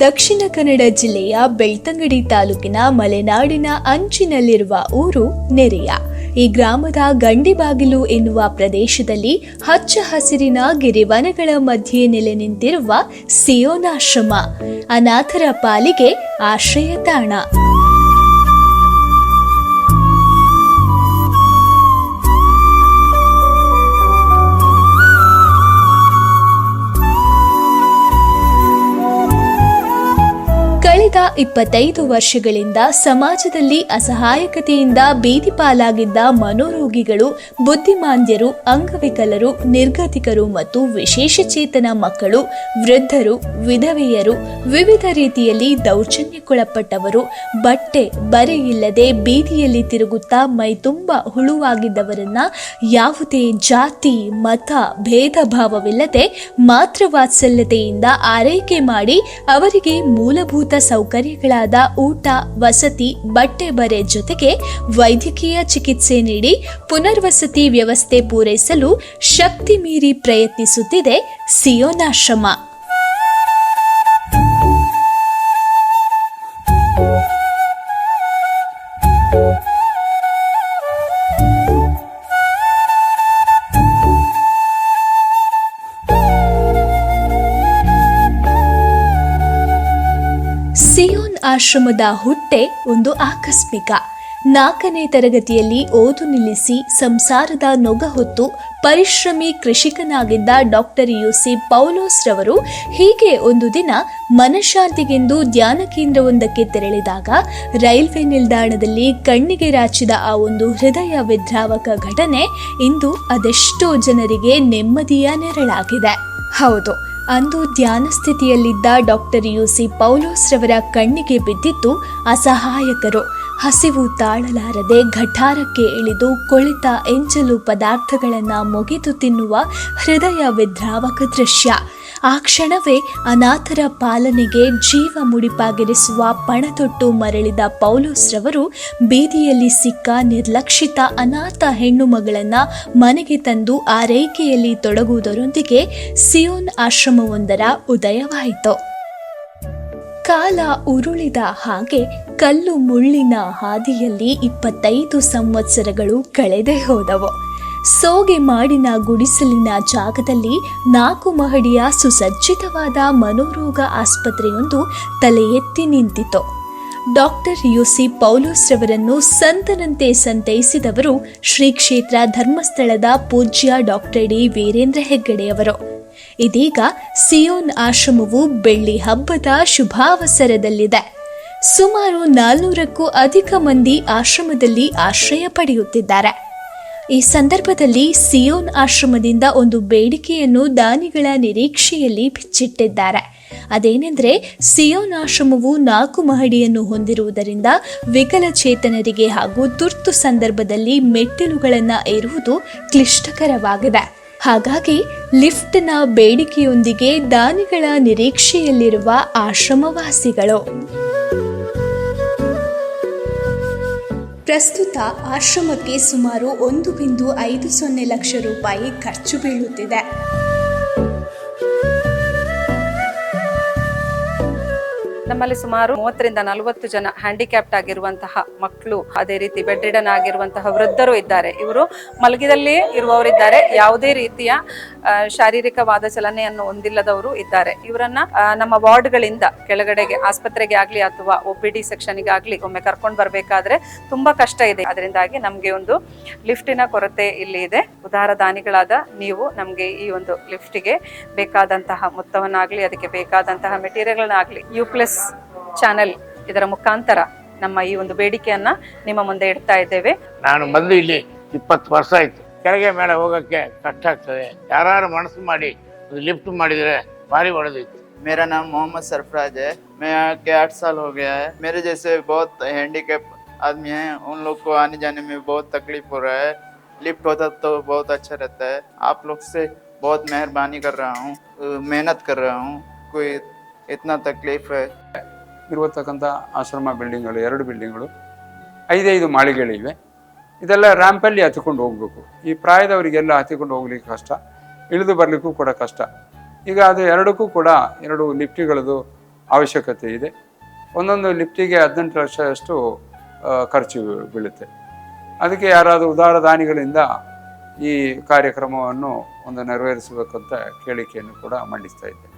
ದಕ್ಷಿಣ ಕನ್ನಡ ಜಿಲ್ಲೆಯ ಬೆಳ್ತಂಗಡಿ ತಾಲೂಕಿನ ಮಲೆನಾಡಿನ ಅಂಚಿನಲ್ಲಿರುವ ಊರು ನೆರೆಯ. ಈ ಗ್ರಾಮದ ಗಂಡಿಬಾಗಿಲು ಎನ್ನುವ ಪ್ರದೇಶದಲ್ಲಿ ಹಚ್ಚ ಹಸಿರಿನ ಗಿರಿವನಗಳ ಮಧ್ಯೆ ನೆಲೆ ನಿಂತಿರುವ ಸಿಯೋನಾಶ್ರಮ, ಅನಾಥರ ಪಾಲಿಗೆ ಆಶ್ರಯ ತಾಣ. ಕಳೆದ ಇಪ್ಪತ್ತೈದು ವರ್ಷಗಳಿಂದ ಸಮಾಜದಲ್ಲಿ ಅಸಹಾಯಕತೆಯಿಂದ ಬೀದಿಪಾಲಾಗಿದ್ದ ಮನೋರೋಗಿಗಳು, ಬುದ್ಧಿಮಾಂದ್ಯರು, ಅಂಗವಿಕಲರು, ನಿರ್ಗತಿಕರು ಮತ್ತು ವಿಶೇಷಚೇತನ ಮಕ್ಕಳು, ವೃದ್ಧರು, ವಿಧವೆಯರು, ವಿವಿಧ ರೀತಿಯಲ್ಲಿ ದೌರ್ಜನ್ಯಕ್ಕೊಳಪಟ್ಟವರು, ಬಟ್ಟೆ ಬರೆಯಿಲ್ಲದೆ ಬೀದಿಯಲ್ಲಿ ತಿರುಗುತ್ತಾ ಮೈತುಂಬ ಹುಳುವಾಗಿದ್ದವರನ್ನ ಯಾವುದೇ ಜಾತಿ, ಮತ, ಭೇದ ಭಾವವಿಲ್ಲದೆ ಮಾತೃವಾತ್ಸಲ್ಯತೆಯಿಂದ ಆರೈಕೆ ಮಾಡಿ ಅವರಿಗೆ ಮೂಲಭೂತ ಸೌಕರ್ಯಗಳಾದ ಊಟ, ವಸತಿ, ಬಟ್ಟೆ ಬರೆ ಜೊತೆಗೆ ವೈದ್ಯಕೀಯ ಚಿಕಿತ್ಸೆ ನೀಡಿ ಪುನರ್ವಸತಿ ವ್ಯವಸ್ಥೆ ಪೂರೈಸಲು ಶಕ್ತಿ ಮೀರಿ ಪ್ರಯತ್ನಿಸುತ್ತಿದೆ ಸಿಯೋನಾಶ್ರಮ ಆಶ್ರಮದ ಹುಟ್ಟೆ ಒಂದು ಆಕಸ್ಮಿಕ. ನಾಲ್ಕನೇ ತರಗತಿಯಲ್ಲಿ ಓದು ನಿಲ್ಲಿಸಿ ಸಂಸಾರದ ನೊಗ ಹೊತ್ತು ಪರಿಶ್ರಮಿ ಕೃಷಿಕನಾಗಿದ್ದ ಡಾಕ್ಟರ್ ಯುಸಿ ಪೌಲೋಸ್ ರವರು ಹೀಗೆ ಒಂದು ದಿನ ಮನಃಶಾಂತಿಗೆಂದು ಧ್ಯಾನ ಕೇಂದ್ರವೊಂದಕ್ಕೆ ತೆರಳಿದಾಗ ರೈಲ್ವೆ ನಿಲ್ದಾಣದಲ್ಲಿ ಕಣ್ಣಿಗೆ ರಾಚಿದ ಆ ಒಂದು ಹೃದಯ ವಿದ್ರಾವಕ ಘಟನೆ ಇಂದು ಅದೆಷ್ಟೋ ಜನರಿಗೆ ನೆಮ್ಮದಿಯ ನೆರಳಾಗಿದೆ. ಹೌದು. ಅಂದು ಧ್ಯಾನ ಸ್ಥಿತಿಯಲ್ಲಿದ್ದ ಡಾಕ್ಟರ್ ಯುಸಿ ಪೌಲೋಸ್ ರವರ ಕಣ್ಣಿಗೆ ಬಿದ್ದಿದ್ದು ಅಸಹಾಯಕರು. ಹಸಿವು ತಾಳಲಾರದೆ ಘಟಾರಕ್ಕೆ ಇಳಿದು ಕೊಳಿತ ಎಂಚಲು ಪದಾರ್ಥಗಳನ್ನು ಮೊಗೆದು ತಿನ್ನುವ ಹೃದಯ ವಿದ್ರಾವಕ ದೃಶ್ಯ. ಆ ಕ್ಷಣವೇ ಅನಾಥರ ಪಾಲನೆಗೆ ಜೀವ ಮುಡಿಪಾಗಿರಿಸುವ ಪಣತೊಟ್ಟು ಮರಳಿದ ಪೌಲೋಸ್ರವರು ಬೀದಿಯಲ್ಲಿ ಸಿಕ್ಕ ನಿರ್ಲಕ್ಷಿತ ಅನಾಥ ಹೆಣ್ಣು ಮಗಳನ್ನ ಮನೆಗೆ ತಂದು ಆರೈಕೆಯಲ್ಲಿ ತೊಡಗುವುದರೊಂದಿಗೆ ಸಿಯೋನ್ ಆಶ್ರಮವೊಂದರ ಉದಯವಾಯಿತು. ಕಾಲ ಉರುಳಿದ ಹಾಗೆ ಕಲ್ಲು ಮುಳ್ಳಿನ ಹಾದಿಯಲ್ಲಿ ಇಪ್ಪತ್ತೈದು ಸಂವತ್ಸರಗಳು ಕಳೆದೇ ಹೋದವು. ಸೋಗೆ ಮಾಡಿನ ಗುಡಿಸಲಿನ ಜಾಗದಲ್ಲಿ ನಾಲ್ಕು ಮಹಡಿಯ ಸುಸಜ್ಜಿತವಾದ ಮನೋರೋಗ ಆಸ್ಪತ್ರೆಯೊಂದು ತಲೆ ಎತ್ತಿ ನಿಂತಿತು ಡಾಕ್ಟರ್ ಯುಸಿ ಪೌಲೋಸ್ ರವರನ್ನು ಸಂತನಂತೆ ಸಂತೈಸಿದವರು ಶ್ರೀ ಕ್ಷೇತ್ರ ಧರ್ಮಸ್ಥಳದ ಪೂಜ್ಯ ಡಾಕ್ಟರ್ ಡಿ ವೀರೇಂದ್ರ ಹೆಗ್ಗಡೆಯವರು ಇದೀಗ ಸಿಯೋನ್ ಆಶ್ರಮವು ಬೆಳ್ಳಿ ಹಬ್ಬದ ಶುಭಾವಸರದಲ್ಲಿದೆ. ಸುಮಾರು ನಾಲ್ನೂರಕ್ಕೂ ಅಧಿಕ ಮಂದಿ ಆಶ್ರಮದಲ್ಲಿ ಆಶ್ರಯ ಪಡೆಯುತ್ತಿದ್ದಾರೆ. ಈ ಸಂದರ್ಭದಲ್ಲಿ ಸಿಯೋನ್ ಆಶ್ರಮದಿಂದ ಒಂದು ಬೇಡಿಕೆಯನ್ನು ದಾನಿಗಳ ನಿರೀಕ್ಷೆಯಲ್ಲಿ ಬಿಚ್ಚಿಟ್ಟಿದ್ದಾರೆ. ಅದೇನೆಂದರೆ ಸಿಯೋನ್ ಆಶ್ರಮವು ನಾಲ್ಕು ಮಹಡಿಯನ್ನು ಹೊಂದಿರುವುದರಿಂದ ವಿಕಲಚೇತನರಿಗೆ ಹಾಗೂ ತುರ್ತು ಸಂದರ್ಭದಲ್ಲಿ ಮೆಟ್ಟಿಲುಗಳನ್ನು ಏರುವುದು ಕ್ಲಿಷ್ಟಕರವಾಗಿದೆ. ಹಾಗಾಗಿ ಲಿಫ್ಟ್ನ ಬೇಡಿಕೆಯೊಂದಿಗೆ ದಾನಿಗಳ ನಿರೀಕ್ಷೆಯಲ್ಲಿರುವ ಆಶ್ರಮವಾಸಿಗಳು. ಪ್ರಸ್ತುತ ಆಶ್ರಮಕ್ಕೆ ಸುಮಾರು ಒಂದು ಬಿಂದು ಐದು ಸೊನ್ನೆ ಲಕ್ಷ ರೂಪಾಯಿ ಖರ್ಚು ಬೀಳುತ್ತಿದೆ. ನಮ್ಮಲ್ಲಿ ಸುಮಾರು ಮೂವತ್ತರಿಂದ ನಲವತ್ತು ಜನ ಹ್ಯಾಂಡಿಕ್ಯಾಪ್ಟ್ ಆಗಿರುವಂತಹ ಮಕ್ಕಳು, ಅದೇ ರೀತಿ ಬೆಡ್ ರಿಡನ್ ಆಗಿರುವಂತಹ ವೃದ್ಧರು ಇದ್ದಾರೆ. ಇವರು ಮಲಗಿದಲ್ಲಿ ಇರುವವರಿದ್ದಾರೆ. ಯಾವುದೇ ರೀತಿಯ ಶಾರೀರಿಕವಾದ ಚಲನೆಯನ್ನು ಹೊಂದಿಲ್ಲದವರು ಇದ್ದಾರೆ. ಇವರನ್ನ ನಮ್ಮ ವಾರ್ಡ್ಗಳಿಂದ ಕೆಳಗಡೆಗೆ, ಆಸ್ಪತ್ರೆಗೆ ಆಗ್ಲಿ ಅಥವಾ ಒ ಪಿ ಡಿ ಸೆಕ್ಷನ್ಗೆ ಆಗ್ಲಿ ಒಮ್ಮೆ ಕರ್ಕೊಂಡು ಬರಬೇಕಾದ್ರೆ ತುಂಬಾ ಕಷ್ಟ ಇದೆ. ಅದರಿಂದಾಗಿ ನಮಗೆ ಒಂದು ಲಿಫ್ಟಿನ ಕೊರತೆ ಇಲ್ಲಿ ಇದೆ. ಉದಾರ ದಾನಿಗಳಾದ ನೀವು ನಮಗೆ ಈ ಒಂದು ಲಿಫ್ಟಿಗೆ ಬೇಕಾದಂತಹ ಮೊತ್ತವನ್ನಾಗ್ಲಿ, ಅದಕ್ಕೆ ಬೇಕಾದಂತಹ ಮೆಟೀರಿಯಲ್ಗಳನ್ನಾಗ್ಲಿ ಯು ಪ್ಲಸ್ ಚಾನೆಲ್ ಇದರ ಮುಖಾಂತರ ನಮ್ಮ ಈ ಒಂದು ಬೇಡಿಕೆಯನ್ನ ನಿಮ್ಮ ಮುಂದೆ ಇಡ್ತಾ ಇದ್ದೇವೆ ನಾನು ಬಂದು ಇಲ್ಲಿ ಇಪ್ಪತ್ತು ವರ್ಷ ಆಯ್ತು ಕೆಳಗೆ ಮೇಲೆ ಹೋಗಕ್ಕೆ ಕಷ್ಟ ಆಗ್ತದೆ ಯಾರು ಮನಸ್ಸು ಮಾಡಿ ಒಂದು ಲಿಫ್ಟ್ ಮಾಡಿದ್ರೆ ಭಾರಿ ಒಳ್ಳೆದಿತ್ತು मेरा नाम मोहम्मद सरफराज है मैं यहाँ के आठ साल हो गया है मेरे जैसे बहुत हैंडीकैप आदमी हैं उन लोग को आने जाने में बहुत तकलीफ हो रहा है लिफ्ट होता तो बहुत अच्छा रहता है आप लोग से बहुत मेहरबानी कर रहा हूँ अ, मेहनत कर रहा हूँ कोई इतना तकलीफ है ಇರುವತಕ್ಕಂಥ ಆಶ್ರಮ ಬಿಲ್ಡಿಂಗ್ಗಳು ಎರಡು ಬಿಲ್ಡಿಂಗ್ಗಳು ಐದೈದು ಮಾಳಿಗೆಗಳಿವೆ ಇದೆಲ್ಲ ರ್ಯಾಂಪಲ್ಲಿ ಹತ್ತಿಕೊಂಡು ಹೋಗಬೇಕು ಈ ಪ್ರಾಯದವರಿಗೆಲ್ಲ ಹತ್ತಿಕೊಂಡು ಹೋಗ್ಲಿಕ್ಕೆ ಕಷ್ಟ ಇಳಿದು ಬರಲಿಕ್ಕೂ ಕೂಡ ಕಷ್ಟ ಈಗ ಅದು ಎರಡಕ್ಕೂ ಕೂಡ ಎರಡು ಲಿಫ್ಟ್ಗಳದು ಅವಶ್ಯಕತೆ ಇದೆ ಒಂದೊಂದು ಲಿಫ್ಟಿಗೆ ಹದಿನೆಂಟು ಲಕ್ಷದಷ್ಟು ಆ, ಖರ್ಚು ಬೀಳುತ್ತೆ ಅದಕ್ಕೆ ಯಾರಾದರೂ ಉದಾರ ದಾನಿಗಳಿಂದ ಈ ಕಾರ್ಯಕ್ರಮವನ್ನು ಒಂದು ನೆರವೇರಿಸಬೇಕಂತ ಕೇಳಿಕೆಯನ್ನು ಕೂಡ ಮಂಡಿಸ್ತಾ ಇದ್ದೆ